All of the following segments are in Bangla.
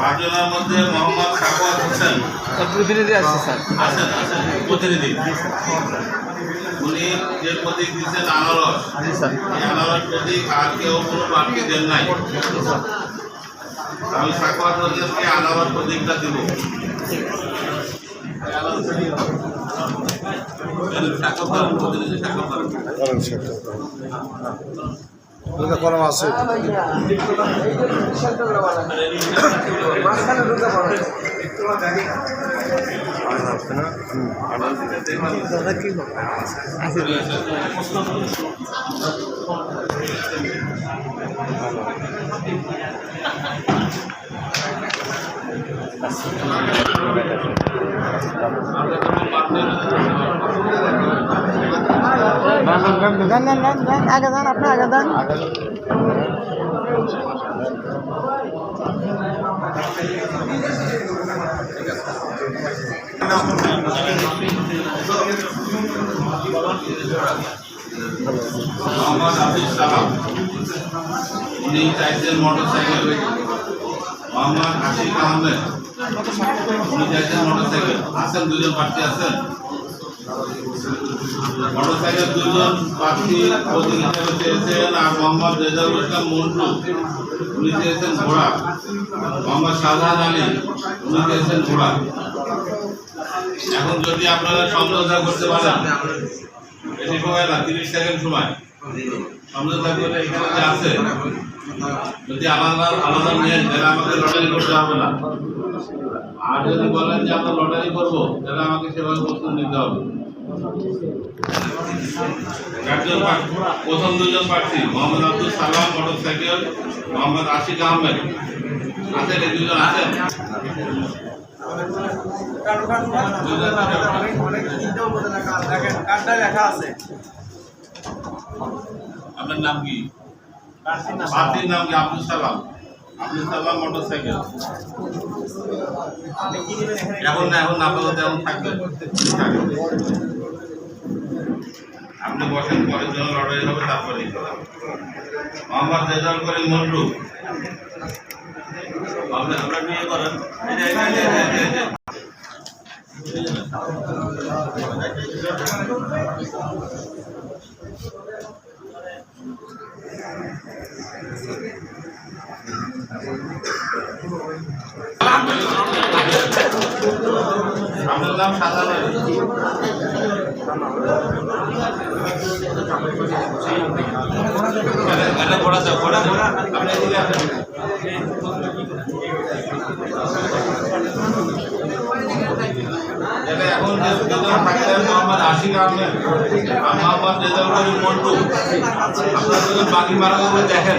পাঁচজনের মধ্যে মোহাম্মদ সাকোয়াত হোসেন। প্রতিনিধি আছে স্যার। আছেন আছেন প্রতিনিধি। উনি যে প্রতীক দিচ্ছেন আনারস। এই আনারস প্রতীক আর কেউ কোনো প্রার্থী দেন নাই। আমি সাকোয়াত হোসেনকে আনারস প্রতীকটা দিব। সাকোয়াত প্রতিনিধি করেন। করেন সেটা এটা কলম যান যান যান যান আগে যান আপনি, আগে যান মোহাম্মদ আফিস সালাম উনি চাইছেন মোটর সাইকেল দুজন প্রার্থী আছেন। মোটর সাইকেল দুজন প্রার্থী হিসেবে চেয়েছেন আর মোহাম্মদ রেজাউল ইসলাম মন্টু, উনি চেয়েছেন ঘোড়া। মোহাম্মদ শাহজাহান আলী, উনি চেয়েছেন ঘোড়া। এখন যদি আপনারা সমঝোতা করতে পারেন, বেশি সময় না, তিরিশ সেকেন্ড সময়। সমঝোতা করে এখানে যে আছে, যদি আলাদা আলাদা নেন, তাহলে আমাকে লটারি করতে হবে না। আর যদি বলেন যে আমরা লটারি করব, তাহলে আমাকে সেভাবে প্রস্তুত নিতে হবে। প্রার্থী- প্রথম দুজন প্রার্থী মোহাম্মদ আব্দুল সালাম মোটর সাইকেল মোহাম্মদ আশিক আহমেদ। আছেন এই দুজন আছেন? আপনার নাম কি? প্রার্থীর নাম কি? আব্দুল সালাম। আব্দুল সালাম মোটর সাইকেল এখন? না এখন আপাতত এখন থাকবে। আপনি বসেন, পরের জন্য লড়াই হবে, তারপরে করা। মোহাম্মদ করিম মন্টু আপনি, আপনার বিয়ে করেন। আপনার নাম সাদা গানে পড়া যাও পড়া যাও আপনি এদিকে আসেন তাহলে এখন যে দুজন থাকলেন মোহাম্মদ আশিক আহমেদ আর মোহাম্মদ রেজাউল করিম মন্টু আপনারা দুজন বাকি মারাগুলো দেখেন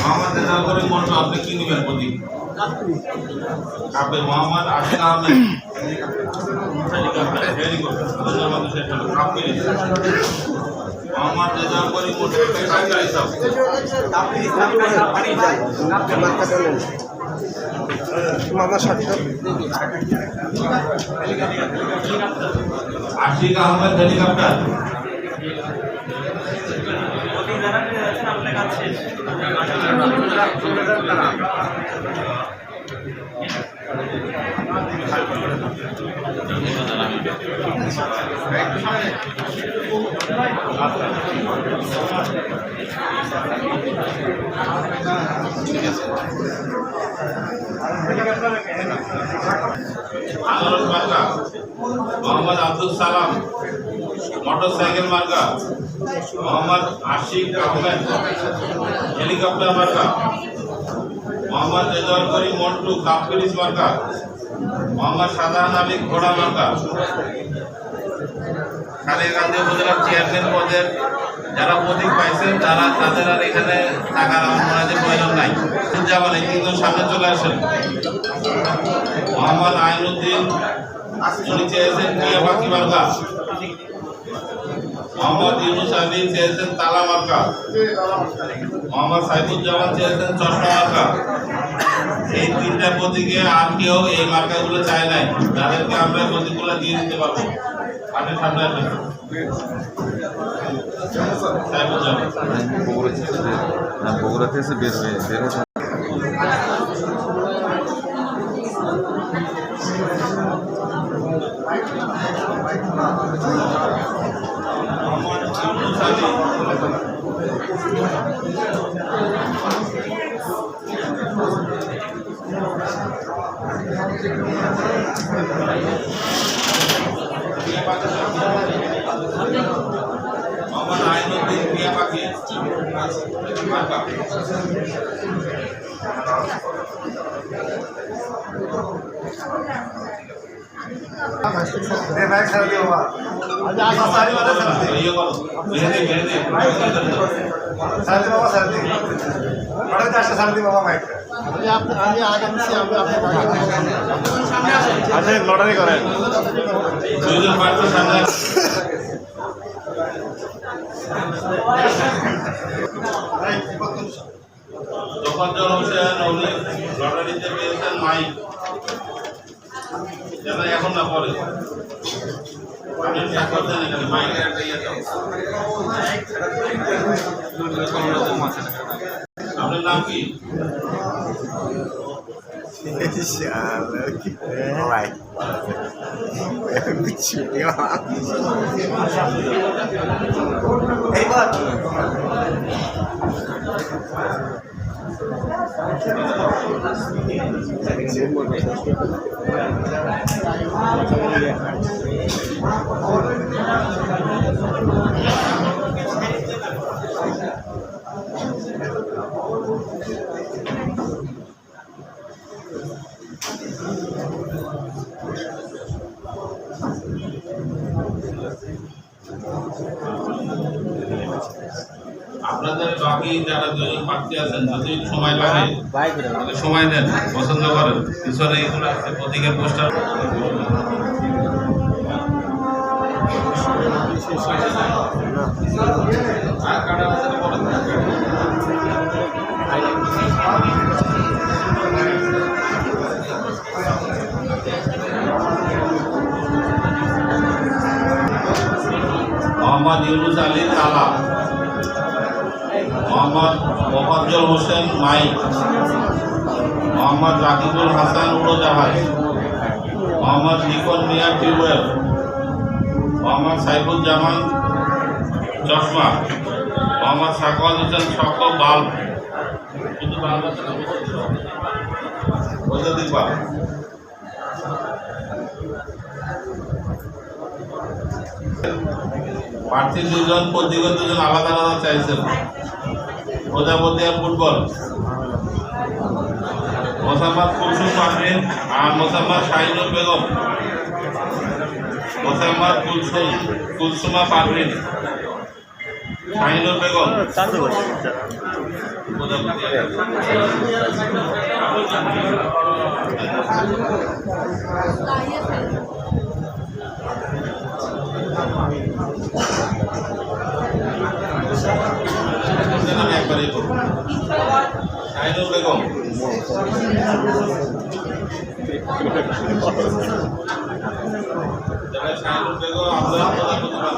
মোহাম্মদ করিম মন্টু আপনি কি নেবেন প্রদীপ আপনি মোহাম্মদ আশিক আহমেদ। ভেরি গুড মোহাম্মদ রেজাউল করিম মন্টু সব মার্কাটা নেন মামা সাতটা আশিক আহমেদ হেলিকপ্টার আনারস মার্কা মোহাম্মদ আব্দুল সালাম মোটর সাইকেল মার্কা। মোহাম্মদ আশিক আহমেদ, হেলিকপ্টার মার্কা। মোহাম্মদ রেজাউল করিম মন্টু, কাপ পিরিজ মার্কা। মোহাম্মদ সাধারণ আলী ঘোড়া মার্কা। কালীগঞ্জ উপজেলার চেয়ারম্যান পদের যারা প্রতীক পাইছেন তারা তাদের আর এখানে থাকার হয় প্রয়োজন নাই। যাবেন এই তিনজন সামনে চলে আসেন। মোহাম্মদ আইনুদ্দিন চেয়েছেন মিয়া বাকি মার্কা মোহাম্মদ ইউনুস আলী চেয়েছেন তালা মার্কা। মোহাম্মদ সাইফুজ্জামান চেয়েছেন চশমা মার্কা। এই তিনটা প্রতীকে আর কেউ এই মার্কাগুলো চায় নাই। তাদেরকে আমরা প্রতীকগুলো দিয়ে দিতে পারব। আপনি সামনে আসবেন। সাইফুজ্জামান। বগুড়া থেকে বের- না, বের হয়ে বের হয়ে মোহাম্মদ আইনুদ্দিন মিয়া পাখি মার্কা লটারি করেন। তোফাজ্জল হোসেন উনি লটারিতে পেয়েছেন মাইক যেন এখন না পরে আপনি স্বাক্ষর দেন এখানে মাইকের একটা আপনাদের বাকি যারা দুজন প্রার্থী আছেন যদি সময় লাগে তাহলে সময় নেন পছন্দ করেন পিছনে এগুলো আছে প্রতীকের পোস্টার। মোহাম্মদ ইউনুস আলী তালা মোহাম্মদ মোফাজ্জল হোসেন মাইক, মোহাম্মদ রাকিবুল হাসান উড়োজাহাজ, মোহাম্মদ লিখন মিয়া টিউবওয়েল, মোহাম্মদ সাইফুজ্জামান চশমা, মোহাম্মদ সাকওয়াল হোসেন শক বাল্ব। প্রার্থী দুজন প্রতীক দুজন আলাদা আলাদা চাইছেন। প্রজাপতি ফুটবল। মোসাম্মদ কুলসুম পারভিন আর মোসাম্মদ শাহিনুর বেগম। মোসাম্মদ কুলসুম, কুলসুমা পারভিন শাহিনুর বেগম। আমি একবারই বেগম। যারা বেগম আপনার প্রধানমন্ত্রী